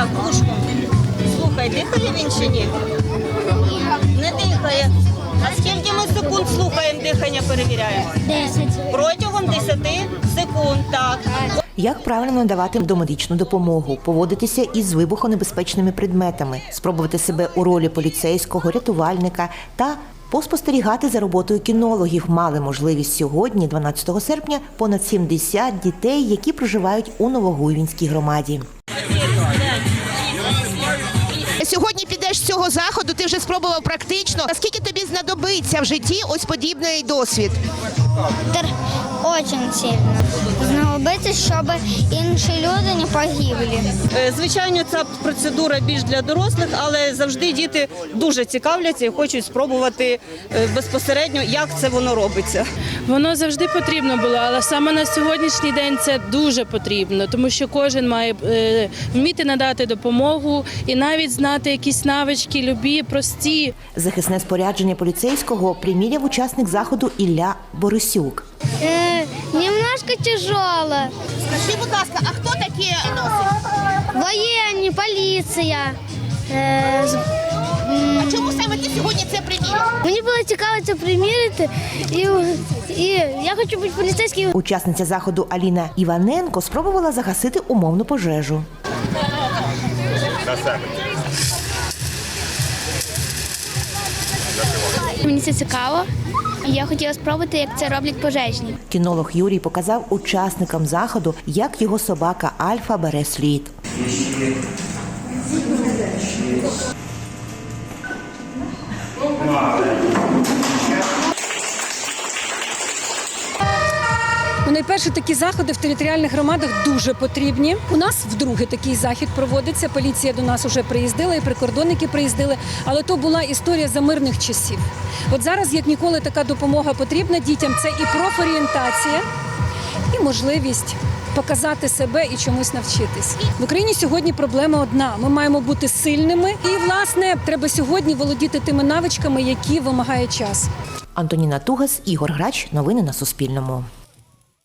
Так, вушком. Слухай, дихає він чи ні? Не дихає. А скільки ми секунд слухаємо дихання, перевіряємо? 10. Протягом 10 секунд, так. Як правильно надавати домедичну допомогу, поводитися із вибухонебезпечними предметами, спробувати себе у ролі поліцейського, рятувальника та поспостерігати за роботою кінологів мали можливість сьогодні, 12 серпня, понад 70 дітей, які проживають у Новогуйвінській громаді. Сьогодні підеш з цього заходу, ти вже спробував практично. Наскільки тобі знадобиться в житті ось подібний досвід? Очень сильно. Знадобиться, щоб інші люди не погибли. Е, Звичайно, ця процедура більш для дорослих, але завжди діти дуже цікавляться і хочуть спробувати е, безпосередньо, як це воно робиться. Воно завжди потрібно було, але саме на сьогоднішній день це дуже потрібно, тому що кожен має е, вміти надати допомогу і навіть знати якісь навички, любі, прості. Захисне спорядження поліцейського приміряв учасник заходу Ілля Борисюк. Немножко тяжело. Скажи, будь ласка, а хто такі носить? Воєнні, поліція. Е, з- м, А чому саме ти сьогодні це приміряв? мені було цікаво це примірити, і, і я хочу бути поліцейським. Учасниця заходу Аліна Іваненко спробувала загасити умовну пожежу. Мені це цікаво. Я хотіла спробувати, як це роблять пожежні. Кінолог Юрій показав учасникам заходу, як його собака Альфа бере слід. Найперше такі заходи в територіальних громадах дуже потрібні. У нас вдруге такий захід проводиться. Поліція до нас вже приїздила, і прикордонники приїздили. Але то була історія за мирних часів. От зараз, як ніколи, така допомога потрібна дітям. Це і профорієнтація, і можливість. Показати себе і чомусь навчитись в Україні сьогодні проблема одна: ми маємо бути сильними, і власне треба сьогодні володіти тими навичками, які вимагає час. Антоніна Тугас, Ігор Грач. Новини на Суспільному.